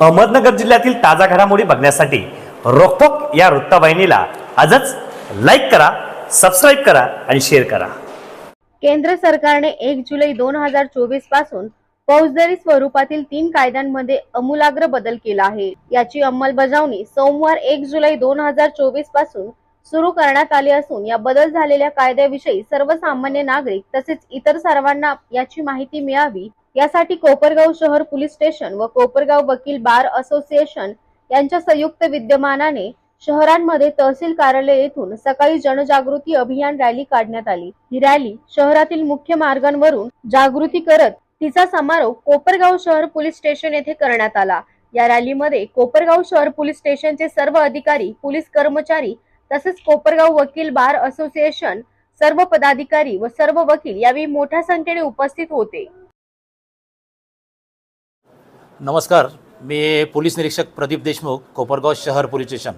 अहमदनगर जिल्ह्यातील ताजा घडामोडी बघण्यासाठी रोखोक या वृत्तवाहिनीला आजच लाईक करा सबस्क्राईब करा आणि शेअर करा. केंद्र सरकारने एक जुलै दोन हजार चोवीसपासून फौजदारी स्वरूपातील तीन कायद्यांमध्ये अमूलाग्र बदल केला आहे. याची अंमलबजावणी सोमवार एक जुलै दोन हजार चोवीसपासून सुरू करण्यात आली असून या बदल झालेल्या कायद्याविषयी सर्वसामान्य नागरिक तसेच इतर सर्वांना याची माहिती मिळावी यासाठी कोपरगाव शहर पोलीस स्टेशन व कोपरगाव वकील बार असोसिएशन यांच्या संयुक्त विद्यमानाने शहरांमध्ये तहसील कार्यालय येथून सकाळी जनजागृती अभियान रॅली काढण्यात आली. ही रॅली शहरातील मुख्य मार्गांवरून जागृती करत तिचा समारोप कोपरगाव शहर पोलीस स्टेशन येथे करण्यात आला. या रॅलीमध्ये कोपरगाव शहर पोलीस स्टेशनचे सर्व अधिकारी पोलीस कर्मचारी तसेच कोपरगाव वकील बार असोसिएशन सर्व पदाधिकारी व सर्व वकील यावेळी मोठ्या संख्येने उपस्थित होते. नमस्कार. मी पोलीस निरीक्षक प्रदीप देशमुख कोपरगाव शहर पोलीस स्टेशन.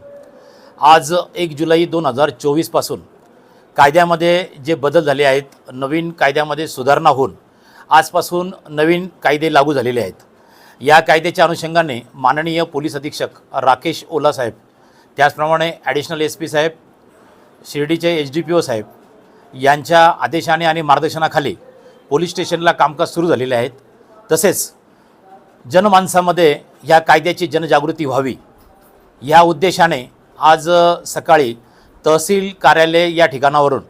आज एक जुलै दोन हजार चोवीसपासून कायद्यामध्ये जे बदल झाले आहेत नवीन कायद्यामध्ये सुधारणा होऊन आजपासून नवीन कायदे लागू झालेले आहेत. या कायद्याच्या अनुषंगाने माननीय पोलीस अधीक्षक राकेश ओला साहेब त्याचप्रमाणे ॲडिशनल एस पी साहेब शिर्डीचे एच डी पी ओ साहेब यांच्या आदेशाने आणि मार्गदर्शनाखाली पोलीस स्टेशनला कामकाज सुरू झालेले आहेत. तसेच जनमानसामध्ये या कायद्याची जनजागृती व्हावी. या उद्देशाने आज सकाळी तहसील कार्यालय या ठिकाणावरून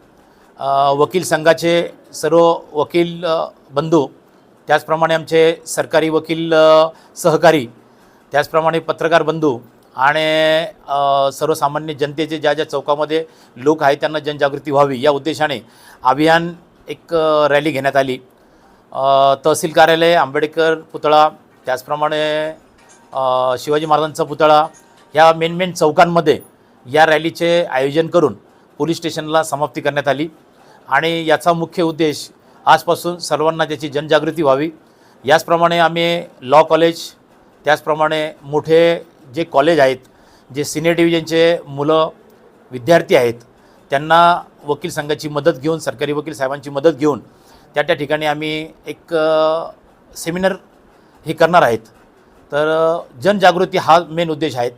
वकील संघाचे सर्व वकील बंधू त्याचप्रमाणे आमचे सरकारी वकील सहकारी त्याचप्रमाणे पत्रकार बंधू आणि सर्वसामान्य जनतेचे ज्या ज्या चौकामध्ये लोक आहेत त्यांना जनजागृती व्हावी. या उद्देशाने अभियान एक रॅली घेण्यात आली. तहसील कार्यालय आंबेडकर पुतळा त्याचप्रमाणे शिवाजी महाराजांचा पुतळा ह्या मेन मेन चौकांमध्ये या रॅलीचे आयोजन करून पोलीस स्टेशनला समाप्ती करण्यात आली. आणि याचा मुख्य उद्देश आजपासून सर्वांना त्याची जनजागृती व्हावी. याचप्रमाणे आम्ही लॉ कॉलेज त्याचप्रमाणे मोठे जे कॉलेज आहेत जे सिनियर डिव्हिजनचे मुलं विद्यार्थी आहेत त्यांना वकील संघाची मदत घेऊन सरकारी वकील साहेबांची मदत घेऊन त्या त्या ठिकाणी आम्ही एक सेमिनार हे करणार आहेत. तर जनजागृती हा मेन उद्देश आहेत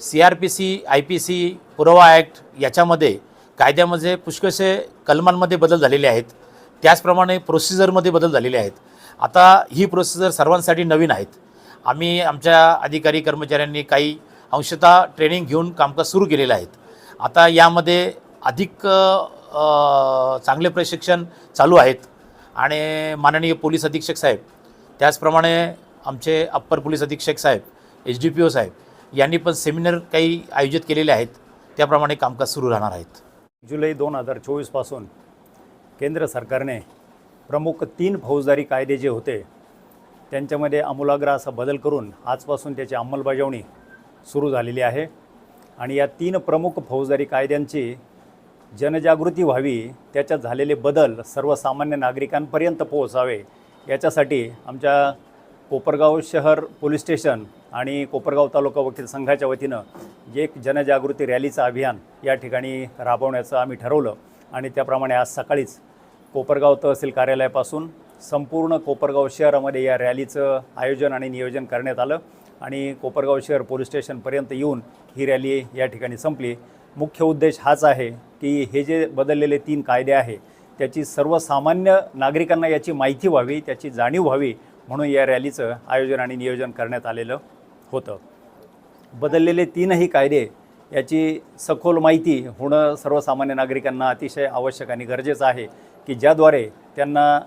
C R P C I P C पुरावा ॲक्ट याच्यामध्ये कायद्यामध्ये पुष्कळसे कलमांमध्ये बदल झालेले आहेत. त्याचप्रमाणे प्रोसिजरमध्ये बदल झालेले आहेत. आता ही प्रोसिजर सर्वांसाठी नवीन आहेत. आम्ही आमच्या अधिकारी कर्मचाऱ्यांनी काही अंशतः ट्रेनिंग घेऊन कामकाज सुरू केलेलं आहेत. आता यामध्ये अधिक चांगले प्रशिक्षण चालू आहेत. आणि माननीय पोलीस अधीक्षक साहेब त्याचप्रमाणे आमचे अप्पर पोलीस अधीक्षक साहेब एच डी पी ओ साहेब यांनी पण सेमिनार काही आयोजित केलेले आहेत. त्याप्रमाणे कामकाज सुरू राहणार आहेत. जुलै दोन हजार चोवीसपासून केंद्र सरकारने प्रमुख तीन फौजदारी कायदे जे होते त्यांच्यामध्ये आमूलाग्र असा बदल करून आजपासून त्याची अंमलबजावणी सुरू झालेली आहे. आणि या तीन प्रमुख फौजदारी कायद्यांची जनजागृती व्हावी त्याच्यात झालेले बदल सर्वसामान्य नागरिकांपर्यंत पोहोचावे याच्यासाठी आमच्या कोपरगाव शहर पोलीस स्टेशन आणि कोपरगाव तालुका वकील संघाच्या वतीनं जे एक जनजागृती रॅलीचं अभियान या ठिकाणी राबवण्याचं आम्ही ठरवलं. आणि त्याप्रमाणे आज सकाळीच कोपरगाव तहसील कार्यालयापासून संपूर्ण कोपरगाव शहरामध्ये या रॅलीचं आयोजन आणि नियोजन करण्यात आलं. आणि कोपरगाव शहर पोलीस स्टेशनपर्यंत येऊन ही रॅली या ठिकाणी संपली. मुख्य उद्देश हाच आहे की हे जे बदललेले तीन कायदे आहे त्याची सर्वसामान्य नागरिकांना याची माहिती व्हावी त्याची जाणीव व्हावी म्हणून या रॅलीचं आयोजन आणि नियोजन करण्यात आलेलं होतं. बदललेले तीनही कायदे याची सखोल माहिती होणं सर्वसामान्य नागरिकांना अतिशय आवश्यक आणि गरजेचं आहे की ज्याद्वारे त्यांना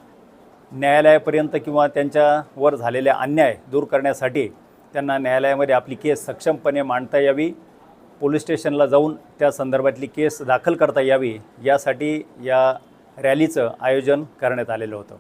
न्यायालयापर्यंत किंवा त्यांच्यावर झालेल्या अन्याय दूर करण्यासाठी त्यांना न्यायालयामध्ये आपली केस सक्षमपणे मांडता यावी. पोलीस स्टेशनला जाऊन त्या संदर्भातली केस दाखल करता यावी यासाठी या रॅलीचं आयोजन करण्यात आलेलं होतं.